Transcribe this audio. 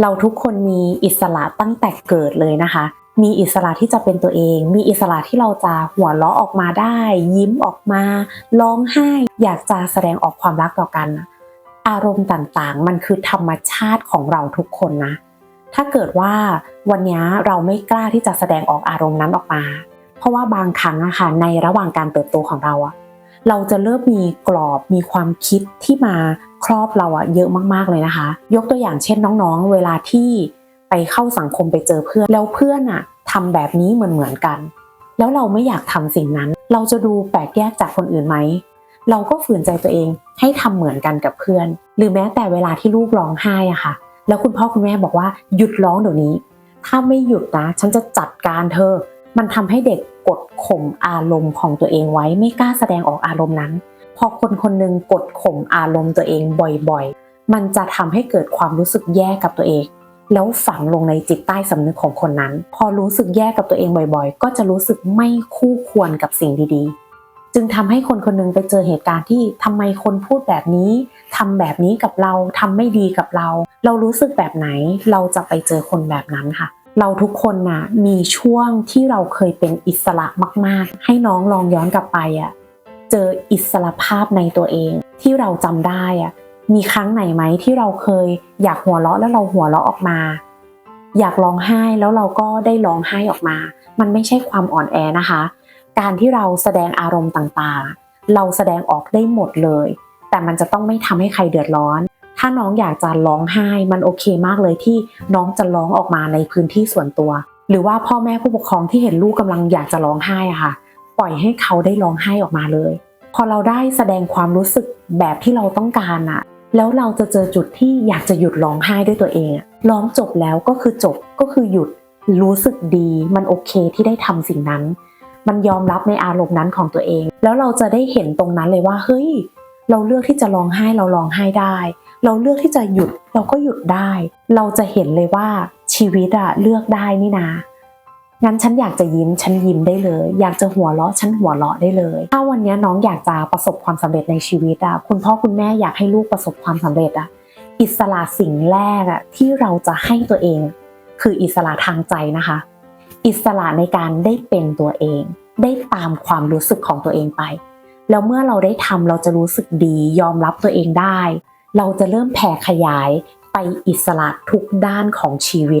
เราทุกคนมีอิสระตั้งแต่เกิดเลยนะคะ มีอิสระที่จะเป็นตัวเอง มีอิสระที่เราจะหัวเราะออกมาได้ ยิ้มออกมา ร้องไห้ อยากจะแสดงออกความรักต่อกัน อารมณ์ต่างๆ มันคือธรรมชาติของเราทุกคนนะ ถ้าเกิดว่าวันนี้เราไม่กล้าที่จะแสดงออกอารมณ์นั้นออกมา เพราะว่าบางครั้งอะค่ะในระหว่างการเติบโตของเราอะ เราจะเริ่มมีกรอบมีความคิดที่มาครอบเราอะเยอะมากๆเลยนะคะ ยกตัวอย่างเช่นน้องๆ เวลาที่ไปเข้าสังคมไปเจอเพื่อนแล้วเพื่อนอะทำแบบนี้เหมือนเหมือนๆกัน แล้วเราไม่อยากทำสิ่งนั้น เราจะดูแปลกแยกจากคนอื่นไหมเราก็ฝืนใจตัวเองให้ทำเหมือนกันกับเพื่อน หรือแม้แต่เวลาที่ลูกร้องไห้อะค่ะ แล้วคุณพ่อคุณแม่บอกว่าหยุดร้องเดี๋ยวนี้ ถ้าไม่หยุดนะ ฉันจะจัดการเธอ มันทำให้เด็กกดข่มอารมณ์ของตัวเองไว้ไม่กล้าแสดงออกอารมณ์นั้น พอคนคนหนึงกดข่มอารมณ์ตัวเองบ่อยๆ มันจะทำให้เกิดความรู้สึกแย่กับตัวเอง แล้วฝังลงในจิตใต้สำนึกของคนนั้น พอรู้สึกแย่กับตัวเองบ่อยๆ ก็จะรู้สึกไม่คู่ควรกับสิ่งดีๆ จึงทำให้คนคนหนึงไปเจอเหตุการณ์ที่ทำไมคนพูดแบบนี้ทำแบบนี้กับเราทำไม่ดีกับเรา เรารู้สึกแบบไหนเราจะไปเจอคนแบบนั้นค่ะ เราทุกคนนะมีช่วงที่เราเคยเป็นอิสระมาก ๆ ให้น้องลองย้อนกลับไปอะเจออิสระภาพในตัวเอง ที่เราจำได้อะมีครั้งไหนไหมที่เราเคยอยากหัวเราะแล้วเราหัวเราะออกมา อยากร้องไห้แล้วเราก็ได้ร้องไห้ออกมา มันไม่ใช่ความอ่อนแอนะคะ การที่เราแสดงอารมณ์ต่างๆ เราแสดงออกได้หมดเลย แต่มันจะต้องไม่ทำให้ใครเดือดร้อน ถ้าน้องอยากจะร้องไห้มันโอเคมากเลยที่น้องจะร้องออกมาในพื้นที่ส่วนตัว หรือว่าพ่อแม่ผู้ปกครองที่เห็นลูกกำลังอยากจะร้องไห้อะค่ะ ปล่อยให้เขาได้ร้องไห้ออกมาเลย พอเราได้แสดงความรู้สึกแบบที่เราต้องการอะแล้วเราจะเจอจุดที่อยากจะหยุดร้องไห้ด้วยตัวเองอะร้องจบแล้วก็คือจบก็คือหยุดรู้สึกดีมันโอเคที่ได้ทำสิ่งนั้น มันยอมรับในอารมณ์นั้นของตัวเอง แล้วเราจะได้เห็นตรงนั้นเลยว่าเฮ้ย เราเลือกที่จะร้องไห้เราร้องไห้ได้ เราเลือกที่จะหยุดเราก็หยุดได้ เราจะเห็นเลยว่าชีวิตอะเลือกได้นี่นางั้นฉันอยากจะยิ้มฉันยิ้มได้เลย อยากจะหัวเราะฉันหัวเราะได้เลย ถ้าวันนี้น้องอยากจะประสบความสำเร็จในชีวิตอะคุณพ่อคุณแม่อยากให้ลูกประสบความสำเร็จอะอิสระสิ่งแรกอะที่เราจะให้ตัวเอง คืออิสระทางใจนะคะ อิสระในการได้เป็นตัวเอง ได้ตามความรู้สึกของตัวเองไป แล้วเมื่อเราได้ทำเราจะรู้สึกดียอมรับตัวเองได้ เราจะเริ่มแผ่ขยายไปอิสระทุกด้านของชีวิต